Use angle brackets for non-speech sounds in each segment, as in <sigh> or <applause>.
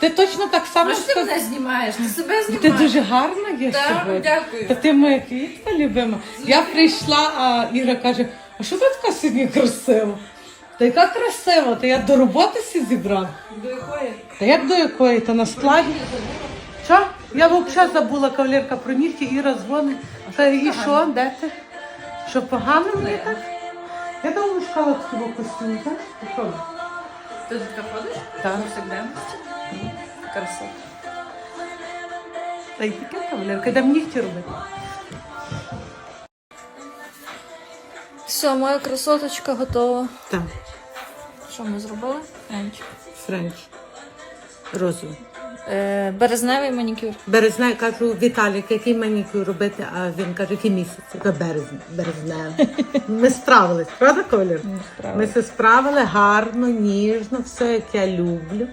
Ти точно так само А що ти мене знімаєш? Ти себе знімаєш. Ти дуже гарна є Так, сьогодні. дякую. Та ти моя квітка любима. Я прийшла, а Іра каже: а що ти така сьогодні красива? Та яка красива? Та я до роботи сі зібрала. До якої? Та як до якої? Та на складі. Що? Я взагалі забула кавалерка про нігті, Іра дзвонить. Та і що, де ти? Що погано мені так? Я давно шукала такого знаєш? Попробуй. Ти тут така ходиш? Так. Повсякденності? Красота. Та й таке кавалерка, де нігті робити. Все, моя красоточка готова. Так, Що ми зробили? Енч. френч. Розовий. Е, березневий манікюр. Березне, кажу, Віталік, який манікюр робити, а він каже, який місяць? Я кажу, березень, березневий. <laughs> Ми справились, правда, Колір? Ми все справили гарно, ніжно, все як я люблю.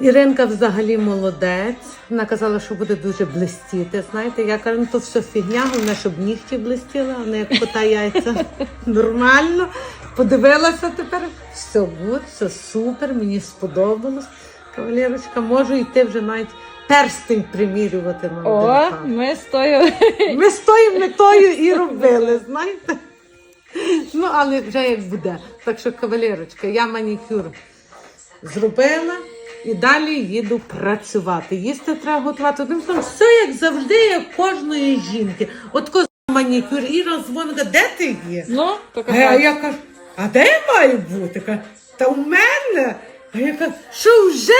Іринка взагалі молодець. Вона казала, що буде дуже блистіти. Знаєте, я кажу, ну то все фігня, головне, щоб нігті блистіли, а не як кота яйця. <laughs> Нормально. Подивилася тепер. Все гуд, все супер, мені сподобалось. Кавалерочка, можу йти вже навіть перстень примірювати на О, один ми з тою. Ми з тою метою і робили, знаєте? Ну, але вже як буде. Так що, кавалерочка, я манікюр зробила і далі їду працювати. Їсти треба готувати. Одним словом, все як завжди, як кожної жінки. От коли манікюр і розвонка, де ти є? Ну, А така. я, я кажу, а де я маю бути? Та у мене. А я кажу, що вже?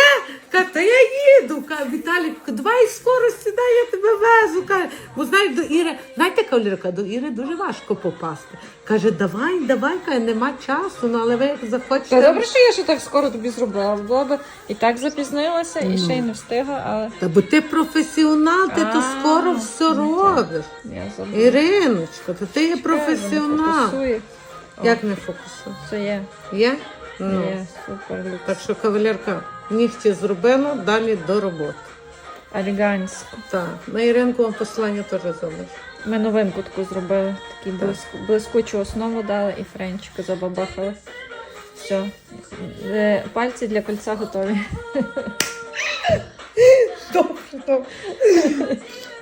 Каже, та я їду. Каже, Віталік, давай скоро сідай, я тебе везу. Каже, бо знаєш, до Іри, знаєте, кавалерка, до Іри дуже важко попасти. Каже, давай, давай, каже, нема часу, ну але ви як захочете. Та добре, що я ще так скоро тобі зробила. Була би і так запізнилася, і ще й не встигла, але Та бо ти професіонал, ти то А, скоро все ну, робиш. я забула. Іриночка, то ти є професіонал. Фокусує. Як не фокусує? Це є. Є? Ну. Є, супер люкс. Так що кавалерка нігті зробила, далі до роботи. Елегантсько. Так, на Іринку вам посилання теж залишу. Ми новинку таку зробили. Такі блиску, блискучу основу дали і френчика забабахали. Все. Е, Пальці для кольця готові. <laughs> Добре, добре.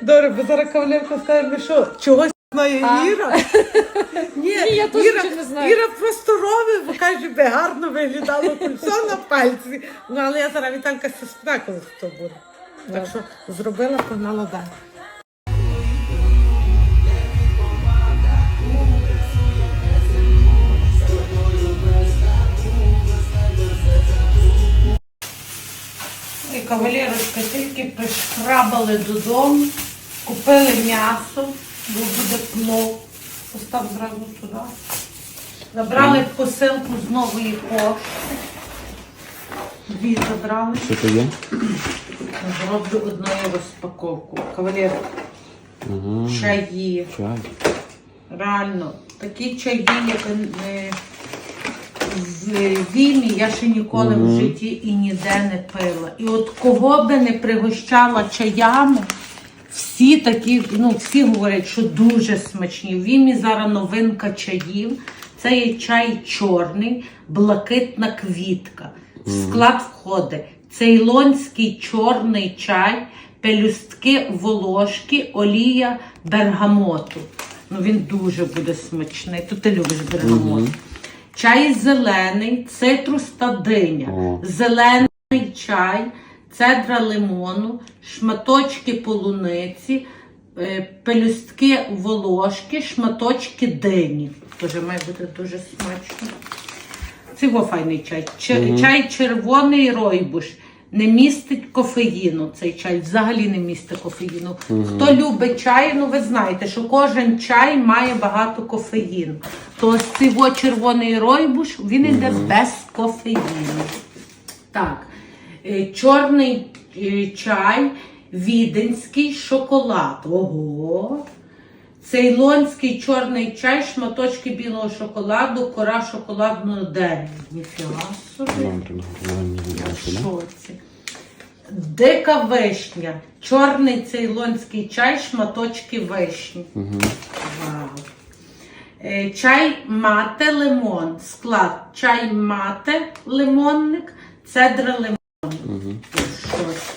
Добре, бо зараз кавалерка скаже, що, чогось знає А. Іра? <laughs> Ні, я теж Іра, нічого не знаю. Іра просто робить, бо каже, би гарно виглядало кольцо на пальці. Ну, але я зараз Віталька сестра, коли то буде. Так що зробила, погнала далі. І кавалерочка тільки пришкрабали додому, купили м'ясо, бо буде плов. Постав зразу туди. Забрали посилку з нової пошти. Дві забрали. Що то є? Зроблю одною розпаковку. Кавалер, Ага. чаї. Чай. Реально, такі чаї, як е, в Вімі, я ще ніколи в житті і ніде не пила. І от кого би не пригощала чаями, всі такі, ну всі говорять, що дуже смачні. В Вімі зараз новинка чаїв. Це є чай чорний, блакитна квітка. В склад входить цейлонський чорний чай, пелюстки волошки, олія бергамоту. Ну він дуже буде смачний. То ти любиш бергамот. Чай зелений, цитрус та диня. О. Зелений чай, цедра лимону, шматочки полуниці, е, пелюстки волошки, шматочки дині. Дуже має бути дуже смачно. Це його файний чай. Чай, чай червоний ройбуш. Не містить кофеїну. Цей чай взагалі не містить кофеїну. Хто любить чай, ну ви знаєте, що кожен чай має багато кофеїну. То ось цей червоний ройбуш він йде без кофеїну. Так, чорний е, чай, віденський шоколад. Ого. Цейлонський чорний чай, шматочки білого шоколаду, кора шоколадного дерева. Ніфіга собі. Дика вишня, чорний цейлонський чай, шматочки вишні. Вау. Е, Чай мате лимон. Склад. Чай мате лимонник, цедра лимон. Угу. Щось.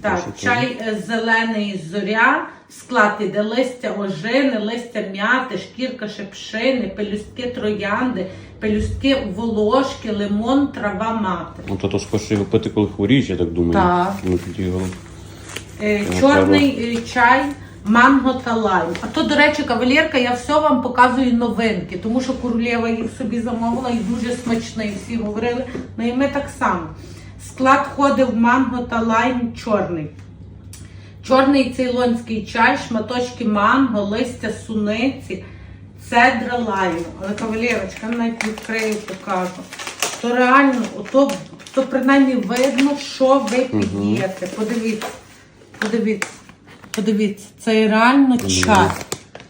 Так, чай е, зелений зоря, склад іде листя ожини, листя м'яти, шкірка шепшини, пелюстки троянди, пелюстки волошки, лимон, трава мати. Ну, то, то скоріше його пити, коли хворієш, я так думаю. Так. Ну, тоді його... Е, чорний е, чай, манго та лайм. А то, до речі, кавалерка, я все вам показую новинки, тому що королева їх собі замовила і дуже смачний. Всі говорили. Ну і ми так само. Склад ходив манго та лайм чорний. Чорний цейлонський чай, шматочки манго, листя суниці, цедра лайму. Але кавалерочка, навіть відкрию, покажу. То реально, ото, то принаймні видно, що ви під'єте. Подивіться, подивіться, подивіться, це реально чай.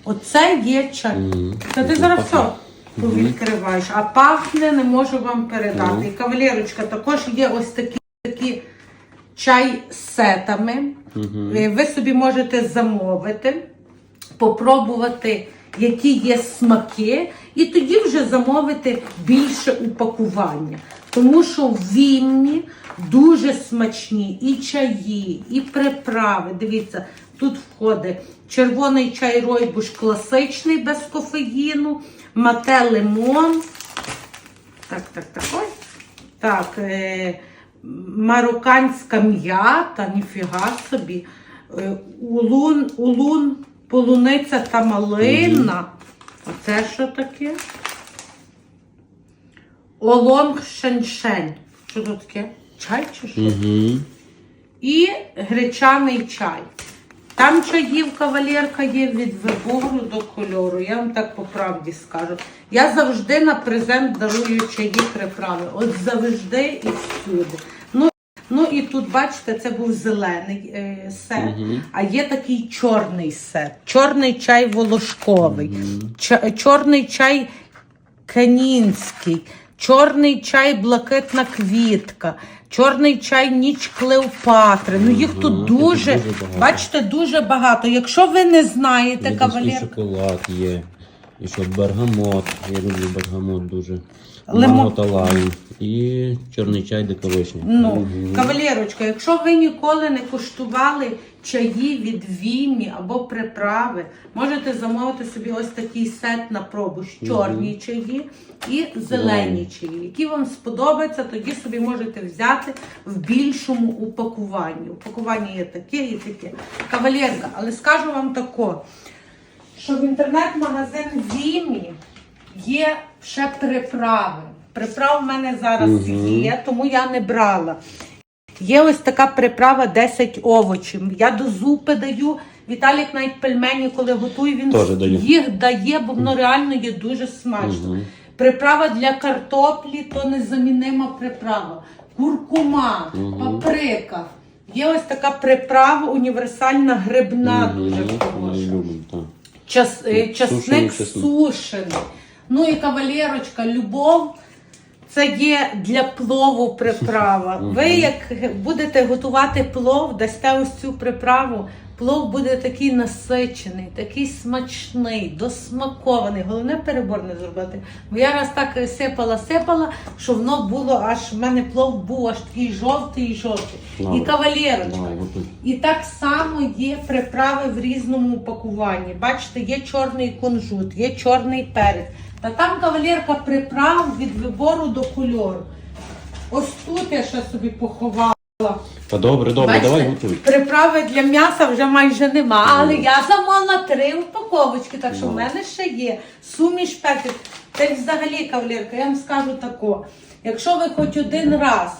Оце є чай. Та ти зараз все відкриваєш, а пахне, не можу вам передати. І кавалерочка, також є ось такі, такі чай з сетами. Е, Ви собі можете замовити, попробувати, які є смаки, і тоді вже замовити більше упакування. Тому що в Вімні дуже смачні і чаї, і приправи. Дивіться, тут входить червоний чай ройбуш класичний без кофеїну, мате лимон. Так, так, так. Ой. Так, е, марокканська м'ята, ніфіга собі. Е, улун, улун, полуниця та малина. Оце що таке? Олонг шеншень. Що тут таке? Чай чи що? Угу. І гречаний чай. Там чаїв кавалерка є від вибору до кольору. Я вам так по правді скажу. Я завжди на презент дарую чаї приправи. От завжди і всюди. Ну, ну і тут, бачите, це був зелений е, сет, Мгм. а є такий чорний сет. Чорний чай волошковий, ча- чорний чай канінський, чорний чай блакитна квітка, чорний чай ніч Клеопатри. Ну їх тут дуже, дуже багато. бачите, дуже багато. Якщо ви не знаєте, Італійський кавалер, шоколад є. І що бергамот. Я люблю бергамот дуже. Лимон. Лайм. І чорний чай дика вишня. Ну, Мгм. кавалерочка, якщо ви ніколи не куштували чаї від Вімі або приправи, можете замовити собі ось такий сет на пробу. Чорні чаї і зелені чаї. Які вам сподобаються, тоді собі можете взяти в більшому упакуванні. Упакування є таке і таке. Кавалерка, але скажу вам тако, що в інтернет-магазин Вімі є ще приправи. Приправ в мене зараз Мгм. є, тому я не брала. Є ось така приправа 10 овочів. Я до зупи даю. Віталік навіть пельмені, коли готує, він даю. їх дає, бо воно реально є дуже смачно. Мгм. Приправа для картоплі то незамінима приправа. Куркума, Мгм. паприка. Є ось така приправа універсальна грибна, Мгм. дуже хороша. Час, е, часник сушений сушений. Ну і кавалерочка, любов. Це є для плову приправа. Ви як будете готувати плов, дасте ось цю приправу, плов буде такий насичений, такий смачний, досмакований. Головне перебор не зробити. Бо я раз так сипала, сипала, що воно було аж в мене плов був аж такий жовтий жовтий. І кавалерочка. І так само є приправи в різному упакуванні. Бачите, є чорний кунжут, є чорний перець. Та там кавалерка приправ від вибору до кольору. Ось тут я ще собі поховала. Та добре, добре, Бачите, давай готуй. Приправи для м'яса вже майже нема, але я замовила три упаковочки, так що в мене ще є суміш пеків. Та й взагалі, кавалерка, я вам скажу тако. Якщо ви хоч один раз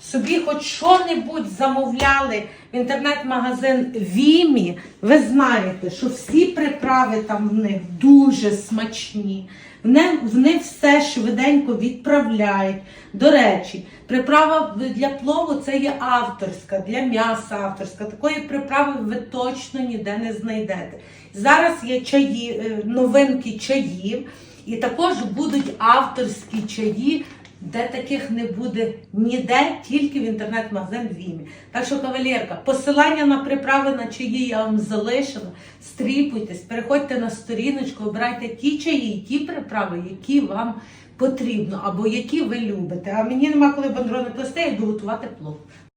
собі хоч що-небудь замовляли в інтернет-магазин Вімі, ви знаєте, що всі приправи там в них дуже смачні. Вони, вони все швиденько відправляють. До речі, приправа для плову це є авторська, для м'яса авторська. Такої приправи ви точно ніде не знайдете. Зараз є чаї, е, новинки чаїв, і також будуть авторські чаї де таких не буде ніде, тільки в інтернет-магазин Вімі. Так що, кавалерка, посилання на приправи на чаї я вам залишила. Стріпуйтесь, переходьте на сторіночку, обирайте ті чаї, ті приправи, які вам потрібно, або які ви любите. А мені нема коли бандрони плести, я буду готувати плов.